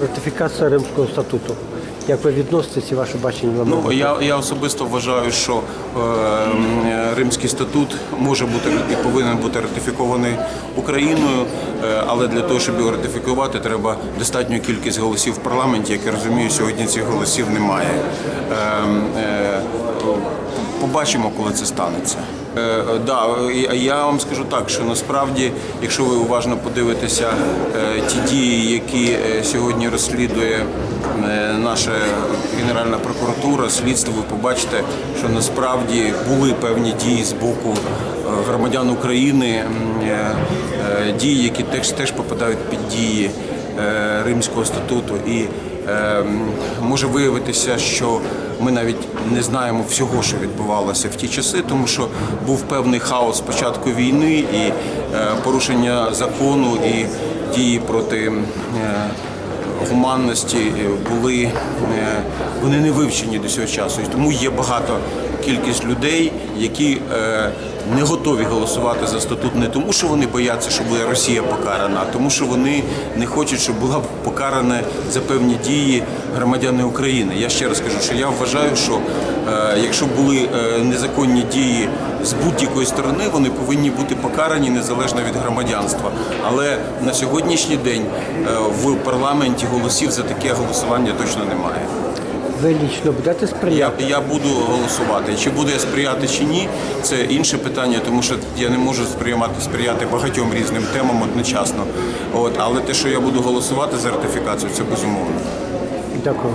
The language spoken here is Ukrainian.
Ратифікація Римського статуту. Як ви відноситесь і ваше бачення Ну я, я особисто вважаю, що е, Римський статут може бути і повинен бути ратифікований Україною, е, але для того, щоб його ратифікувати, треба достатню кількість голосів в парламенті. Як я розумію, сьогодні цих голосів немає. Е, е, Побачимо, коли це станеться. Е, да, я вам скажу так, що насправді, якщо ви уважно подивитеся е, ті дії, які е, сьогодні розслідує наша Генеральна прокуратура, слідство, ви побачите, що насправді були певні дії з боку громадян України, дії, які теж теж попадають під дії Римського статуту. І е, може виявитися, що ми навіть не знаємо всього, що відбувалося в ті часи, тому що був певний хаос спочатку війни і е, порушення закону і дії проти е, гуманності були е, вони не вивчені до цього часу. І тому є багато кількість людей, які не готові голосувати за статут не тому, що вони бояться, що буде Росія покарана, а тому, що вони не хочуть, щоб була покарана за певні дії громадяни України. Я ще раз кажу, що я вважаю, що е, якщо були е, незаконні дії з будь-якої сторони, вони повинні бути покарані незалежно від громадянства. Але на сьогоднішній день е, в парламенті голосів за таке голосування точно немає. Ви лічно будете Я, сприяти? я буду голосувати. Чи буду я сприяти чи ні, це інше питання, тому що я не можу сприймати сприяти багатьом різним темам одночасно. От, але те, що я буду голосувати за ратифікацію, це безумовно. Дякую.